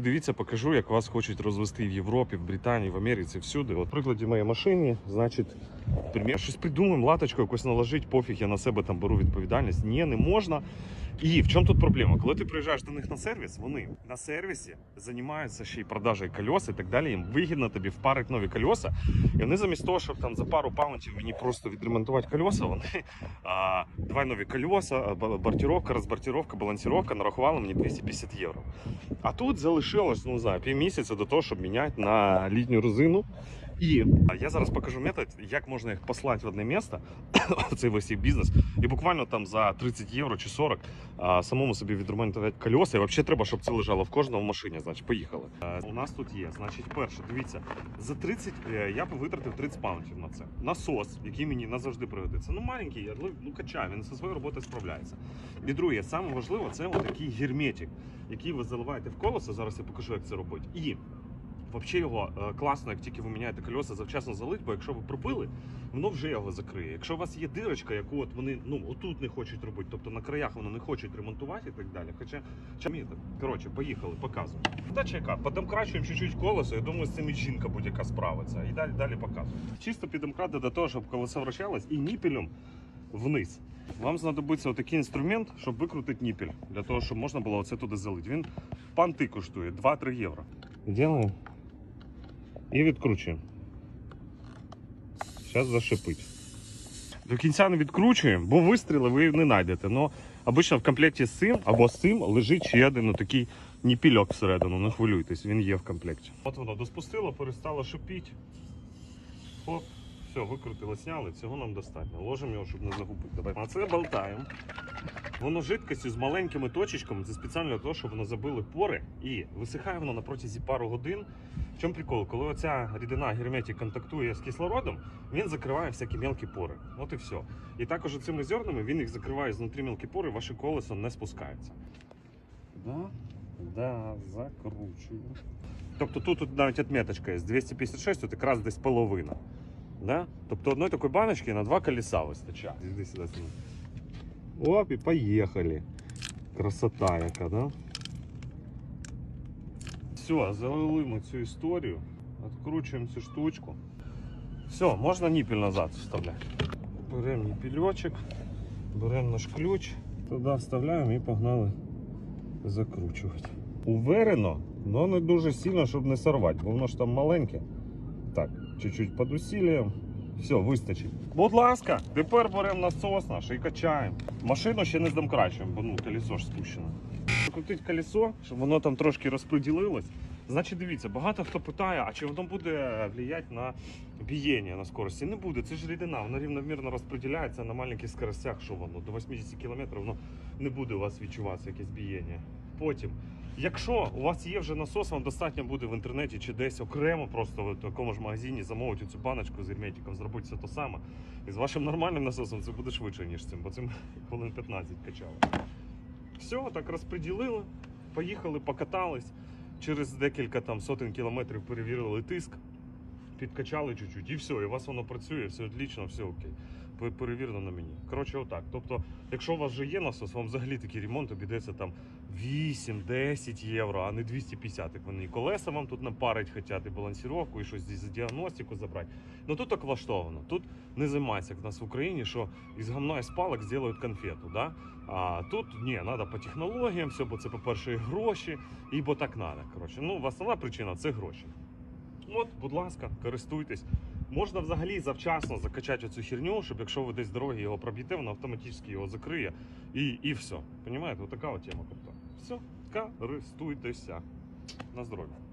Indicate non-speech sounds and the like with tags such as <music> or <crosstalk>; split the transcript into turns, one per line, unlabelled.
Дивіться, покажу, як вас хочуть розвести в Європі, в Британії, в Америці, всюди. От прикладі моєї машині, значить, примір, щось придумаємо, латочку якось наложить, пофіг, я на себе там беру відповідальність. Ні, не можна. І в чому тут проблема? Коли ти приїжджаєш до них на сервіс, вони на сервісі займаються ще й продажею кольос і так далі. Їм вигідно тобі впарити нові кольоса. І вони замість того, щоб там за пару паунтів мені просто відремонтувати кольоса, вони а, давай нові кольоса, а, ба- бортировка, розбортировка, нарахували мені 250 євро. А тут залишилось, ну не знаю, півмісяця до того, щоб міняти на літню резину. І я зараз покажу метод, як можна їх послати в одне місце, <coughs> цей весь їх бізнес, і буквально там за 30 євро чи 40 а, самому собі відремонтувати кольоса. І взагалі треба, щоб це лежало в кожному машині. Значить, поїхали. У нас тут є. Значить, перше, дивіться, за 30 е, я б витратив 30 паунтів на це. Насос, який мені назавжди пригодиться. Ну маленький, але ну качає, він зі своєю роботою справляється. І друге, саме це отакий герметик, який ви заливаєте в колесо. Зараз я покажу, як це робити. І Взагалі його е, класно, як тільки ви міняєте кольоса, завчасно залить, бо якщо ви пробили, воно вже його закриє. Якщо у вас є дирочка, яку от вони ну отут не хочуть робити, тобто на краях вони не хочуть ремонтувати і так далі. Хоча чаміти. Коротше, поїхали, показую. Дача яка, подемкрачуємо чуть-чуть колесо. Я думаю, з цим і жінка будь-яка справиться. І далі далі показую. Чисто підемкрати до того, щоб колесо вращалось, і ніпелем вниз. Вам знадобиться отакий інструмент, щоб викрутити ніпель, для того, щоб можна було оце туди залити. Він панти коштує 2-3 євро. Ділаємо. І відкручуємо. Зараз зашипить. До кінця не відкручуємо, бо вистріли ви не знайдете. Но обично в комплекті з цим або з цим лежить ще один такий ніпільок всередину, не хвилюйтесь, він є в комплекті. От воно доспустило, перестало шипіти. Оп, все, викрутили, сняли, цього нам достатньо. Ложимо його, щоб не загубити. Давай. А це болтаємо. Воно жидкістю з маленькими точечками, це спеціально для того, щоб воно забили пори і висихає воно на протязі пару годин. В чому прикол? Коли оця рідина герметик контактує з кислородом, він закриває всякі мелкі пори. От і все. І також цими зернами він їх закриває знутрі мелкі пори, ваше колесо не спускається. Да, да, закручую. Тобто тут, тут навіть відміточка є з 256, тут якраз десь половина. Да? Тобто одної такої баночки на два колеса вистачає. Іди сюди, сюди. Оп, і поїхали. Красота яка, да? Все, залили ми цю історію. Откручуємо цю штучку. Все, можна ніпіль назад вставляти. Беремо ніпільочок, беремо наш ключ, туди вставляємо і погнали закручувати. Уверено, але не дуже сильно, щоб не сорвати, бо воно ж там маленьке. Так, чуть-чуть під усіллям. Все, вистачить. Будь ласка, тепер беремо насос наш і качаємо. Машину ще не здомкрачуємо, бо ну колесо ж спущено. Крутить колесо, щоб воно там трошки розподілилось. Значить, дивіться, багато хто питає, а чи воно буде впливати на бієння на скорості? Не буде, це ж рідина, вона рівномірно розподіляється на маленьких скоростях, що воно до 80 км воно не буде у вас відчуватися якесь бієння. Потім, якщо у вас є вже насос, вам достатньо буде в інтернеті чи десь окремо, просто в такому ж магазині замовити цю баночку з герметиком, зробити все те саме. І з вашим нормальним насосом це буде швидше, ніж цим, бо цим <laughs> хвилин 15 качало. Все, так розподілили, поїхали, покатались. Через декілька там сотень кілометрів перевірили тиск, підкачали чуть-чуть, і все, і у вас воно працює, все отлично, все окей. Пе- Перевірено на мені. Коротше, отак. Тобто, якщо у вас вже є насос, вам взагалі такий ремонт обійдеться там 8-10 євро, а не 250, як вони і колеса вам тут напарить хочуть, і балансировку, і щось за діагностику забрати. Ну тут так влаштовано. Тут не займається, як в нас в Україні, що із гамна і з палок зроблять конфету. Да? А тут ні, треба по технологіям, все, бо це, по-перше, гроші, і бо так треба. Коротше, ну, основна причина це гроші. От, будь ласка, користуйтесь. Можна взагалі завчасно закачати цю херню, щоб якщо ви десь дороги його проб'єте, воно автоматично його закриє і, і все. Понімаєте? Отака от тема крута. Все, користуйтеся. На здоров'я.